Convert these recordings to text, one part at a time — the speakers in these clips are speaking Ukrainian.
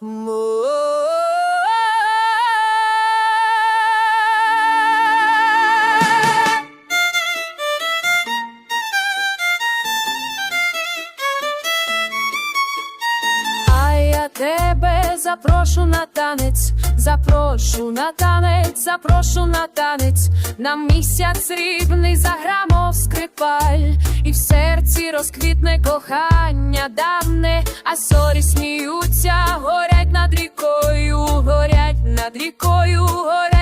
А я Тебе запрошу на танець запрошу на танець, запрошу на танець, на місяць срібний заграмов скрипаль, і в серці розквітне кохання давне, а сорі сміються, горять над рікою, горять над рікою, горять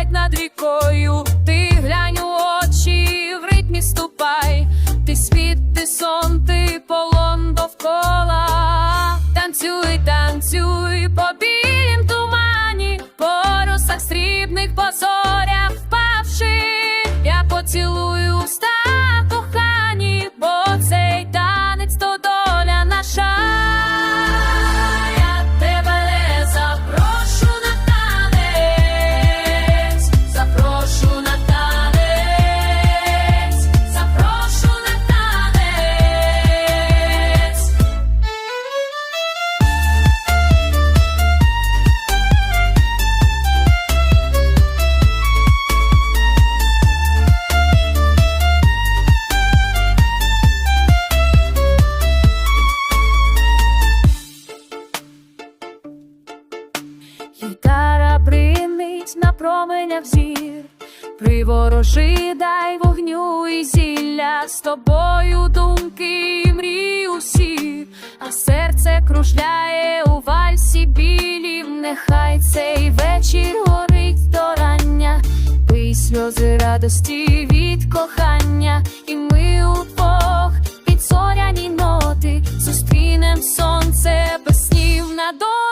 срібних, по Гітара бринить на променях зір, приворожи, дай вогню і зілля. З тобою думки і мрії усі, а серце кружляє у вальсі білім, нехай цей вечір горить до рання, пий сльози радості від кохання, і ми удвох під зоряні ноти. Зустрінем сонце без снів на дотик.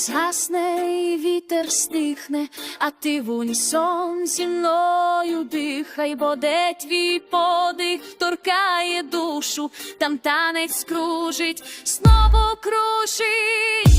Згасне і вітер стихне, а ти в унісон зі мною дихай, бо де твій подих торкає душу, там танець кружить, знову кружить.